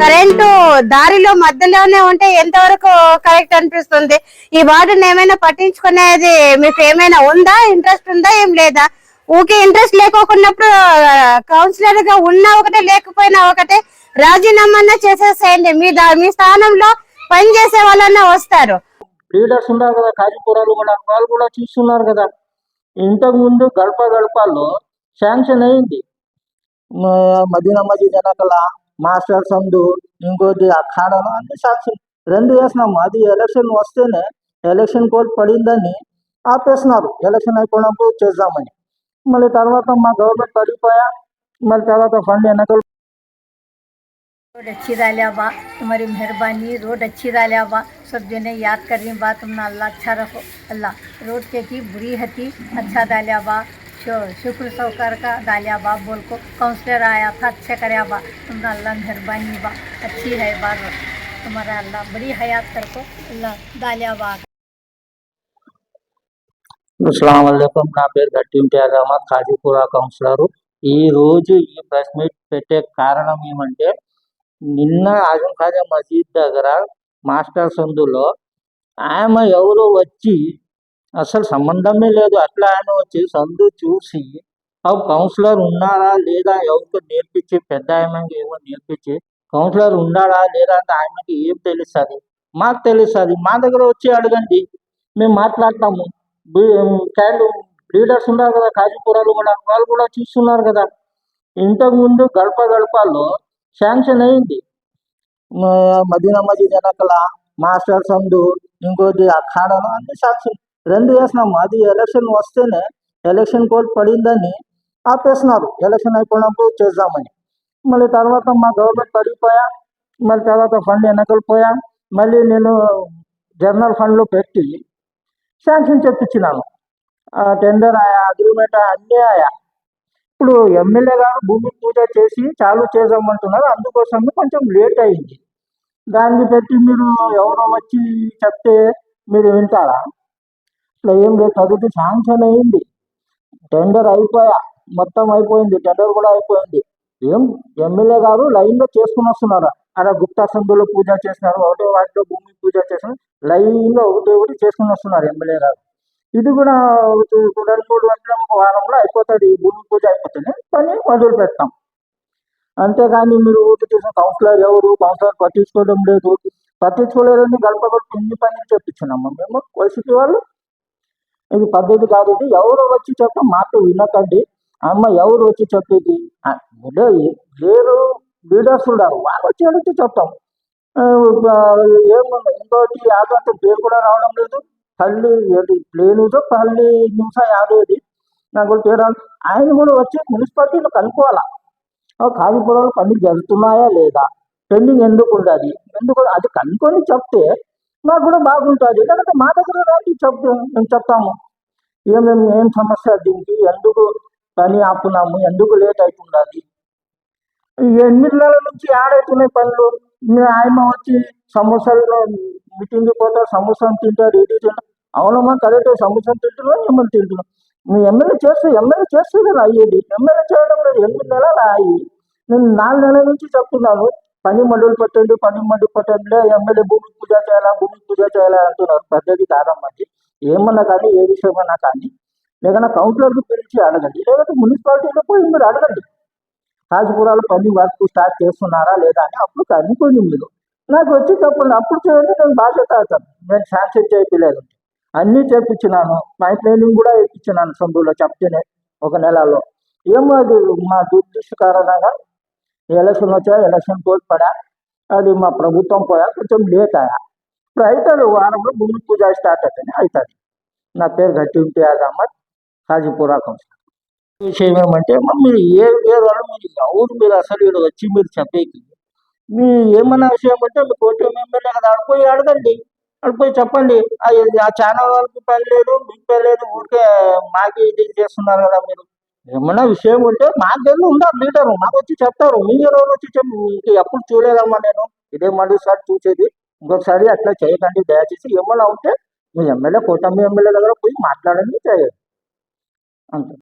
Current దారిలో మధ్యలోనే ఉంటే ఎంతవరకు కరెక్ట్ అనిపిస్తుంది? ఈ వార్డుని ఏమైనా పట్టించుకునేది మీకు ఏమైనా ఉందా? ఇంట్రెస్ట్ ఉందా? ఏం లేదా? ఊకే ఇంట్రెస్ట్ లేకోకున్నప్పుడు కౌన్సిలర్గా ఉన్నా ఒకటే లేకపోయినా ఒకటే రాజీనామా చేసేసేయండి. మీ దా- మీ స్థానంలో పని చేసే వాళ్ళన్నా వస్తారు. లీడర్స్ ఉన్నారు కదా కాజీపురాలు కూడా వాళ్ళు కూడా చూస్తున్నారు కదా. ఇంతకు ముందు గడప గడపలో శాంక్షన్ అయింది. మదీనా మసీద్ వెనకల మాస్టర్ సందు ఇంకోటి అఖాడాలు అన్ని శాంక్షన్ రెండు వేసినాము అది ఎలక్షన్ వస్తేనే ఎలక్షన్ కోడ్ పడిందని ఆపేసినారు ఎలక్షన్ అయిపోయినప్పుడు చేద్దామని మళ్ళీ తర్వాత మా గవర్నమెంట్ పడిపోయా మళ్ళీ తర్వాత ఫండ్ వెనకలు रोड अच्छी डालिया बा तुम्हारी मेहरबानी रोड अच्छी डालिया बा सब जने याद कर रही बा तुमने अल्लाह अच्छा रखो अल्लाह रोड के की बुरी हती अच्छा डालिया बा शु- शुक्र सौकर का डालिया बा बोल को काउंसलर आया था अच्छा कराया बा तुमने अल्लाह मेहरबानी बा अच्छी है बा रोड तुम्हारा अल्लाह बड़ी हयात कर को अल्लाह डालिया बा అస్సలం వాలేకుం నా పేరు గట్టి ఇంతియాజ్ అహ్మద్ ఖాజీపురా కౌన్సిలరు ఈ రోజు ఈ ప్రెస్ మీట్ పెట్టే కారణం ఏమంటే నిన్న ఆజం ఖాజా మసీద్ దగ్గర మాస్టర్ సందులో ఆమె ఎవరో వచ్చి అసలు సంబంధమే లేదు. అట్లా ఆయన వచ్చి సందు చూసి ఆ కౌన్సిలర్ ఉన్నారా లేదా? ఎవరికో నేర్పించి పెద్ద ఆయనకి ఏమో నేర్పించి కౌన్సిలర్ ఉన్నాడా లేదా? అంటే ఆయనకి ఏం తెలుస్తుంది? మాకు తెలుస్తుంది. మా దగ్గర వచ్చి అడగండి. మేము మాట్లాడతాము. క్యాండ్ లీడర్స్ ఉన్నారు కదా కాజీపురాలు కూడా వాళ్ళు కూడా చూస్తున్నారు కదా. ఇంతకు ముందు గడప గడపలో శాంక్షన్ అయింది. మదీనా మజీద్ వెనకల మాస్టర్ సందు ఇంకోటి అఖాడలో అన్ని శాంక్షన్ రెండు వేసినాము అది ఎలక్షన్ వస్తేనే ఎలక్షన్ కోడ్ పడిందని ఆపేసినారు. ఎలక్షన్ అయిపోయినప్పుడు చేద్దామని. మళ్ళీ తర్వాత మా గవర్నమెంట్ పడిపోయా మళ్ళీ తర్వాత ఫండ్ వెనకలిపోయా. మళ్ళీ నేను జనరల్ ఫండ్లో పెట్టి శాంక్షన్ చెప్పించినాను. ఆ టెండర్ ఆయా అగ్రిమెంట్ అన్నీ ఆయా. ఇప్పుడు ఎమ్మెల్యే గారు భూమి పూజ చేసి చాలు చేద్దామంటున్నారు. అందుకోసం కొంచెం లేట్ అయింది. దాన్ని పెట్టి మీరు ఎవరో వచ్చి చెప్తే మీరు వింటారా? ఇట్లా ఏం లేదు చదివితే శాంక్షన్ అయింది. టెండర్ అయిపోయా మొత్తం అయిపోయింది టెండర్ కూడా అయిపోయింది. ఏం ఎమ్మెల్యే గారు లైన్లో చేసుకుని వస్తున్నారు? అక్కడ గుప్తా సందులో పూజ చేసినారు ఒకటే వాటిలో భూమి పూజ చేసిన లైన్లో ఒకటి ఒకటి చేసుకుని వస్తున్నారు ఎమ్మెల్యే గారు. ఇది కూడా రెండు మూడు గంటల ఒక వారంలో అయిపోతుంది భూమి పూజ అయిపోతుంది పని మొదలు పెడతాం. అంతేగాని మీరు ఊటి చేసిన కౌన్సిలర్ ఎవరు కౌన్సిలర్ పట్టించుకోవడం లేదు. పట్టించుకోలేదని గడప గడప ఎన్ని పని చెప్పించినాము మేము వైసీపీ వాళ్ళు ఇది పద్ధతి కాదు ఇది. ఎవరు వచ్చి చెప్పడం మాట వినకండి. అమ్మ ఎవరు వచ్చి చెప్పేది? లేరు లీడర్స్ ఉన్నారు వాళ్ళు వచ్చి అడిగితే చెప్తాం. ఏముంది? ఇంకోటి యాదవ్ పేరు కూడా రావడం లేదు. పల్లి ఏది? ప్లేనుదో పల్లి నిమిష యాదవ్ది నాకు కూడా పేరు ఆయన కూడా వచ్చి మున్సిపాలిటీలో కనుక్కోవాలా? ఆ కాగిపురాలు పని జరుగుతున్నాయా లేదా? పెండింగ్ ఎందుకు ఉండాలి? ఎందుకు? అది కనుక్కొని చెప్తే నాకు కూడా బాగుంటుంది. లేకపోతే మా దగ్గర రాదు చెప్తాం మేము చెప్తాము. ఏమేమి ఏం సమస్య దీనికి? ఎందుకు పని ఆపున్నాము? ఎందుకు లేట్ అవుతున్నది ఎనిమిది నెలల నుంచి ఆడవుతున్నాయి పనులు? మీ ఆయన వచ్చి సమోసాలు మీటింగ్కి పోతారు సమోసాలు తింటారు ఇది తింటారు అవునమ్మా కరెక్ట్ సమోసాలు తింటున్నాం ఏమని తింటున్నాం మీ ఎమ్మెల్యే చేస్తే ఎమ్మెల్యే చేస్తే కదా అయ్యేది. ఎమ్మెల్యే చేయడం లేదు ఎనిమిది నెలలు అయ్యి నేను నాలుగు నెలల నుంచి చెప్తున్నాను. పని మండలు పెట్టండి పని మండలి పట్టండి ఎమ్మెల్యే భూమి పూజ చేయాలా భూమి పూజ చేయాలా అంటున్నారు. పద్ధతి కాదమ్మది ఏమన్నా కానీ ఏ విషయమైనా కానీ లేకన్నా కౌన్సిలర్కి పిలిచి అడగండి. లేకపోతే మున్సిపాలిటీలో పోయి మీరు అడగండి. రాజపురాలు పని వర్క్ స్టార్ట్ చేస్తున్నారా లేదా అని అప్పుడు కనుక్కోండి మీరు. నాకు వచ్చి చెప్పండి. అప్పుడు చేయండి నేను బాధ్యత అవుతాను. నేను శాంక్షన్ చేయలేదు అన్నీ చేపించినాను పైప్ లైనింగ్ కూడా వేయించినాను సొందులో చెప్తేనే ఒక నెలలో. ఏమో అది మా దుర్దృష్టి కారణంగా ఎలక్షన్ వచ్చా ఎలక్షన్ కోల్పడా? అది మా ప్రభుత్వం పోయా కొంచెం లేట్ అయ్యా. ఇప్పుడు అవుతుంది వారంలో భూమి పూజ స్టార్ట్ అవుతుంది అవుతుంది నా పేరు గట్టి ఇంతియాజ్ అహ్మద్ హాజీపురా కౌన్సిలర్. విషయం ఏమంటే మీరు ఏ వేరే మీరు ఎవరు మీరు అసలు ఇక్కడ వచ్చి మీరు చెప్పేకి? మీ ఏమన్నా విషయం అంటే మీ కోటి ఎమ్మెల్యే కదా అడిపోయి అడగండి. అడిపోయి చెప్పండి. ఆ ఆ ఛానల్ వాళ్ళకి పని లేదు మీకు పని లేదు ఊరికే మాకి ఇది చేస్తున్నారు కదా మీరు. ఏమన్నా విషయం ఉంటే మాకు దగ్గర ఉన్నారు లీడరు. మాకు వచ్చి చెప్తారు. మీరు ఎవరు వచ్చి చెప్పి మీకు ఎప్పుడు చూడలేదమ్మా నేను. ఇదే మరోసారి చూసేది. ఇంకొకసారి అట్లా చేయకండి దయచేసి. ఏమన్నా ఉంటే మీ ఎమ్మెల్యే కూటమి ఎమ్మెల్యే దగ్గర పోయి మాట్లాడండి చేయండి. అంతే.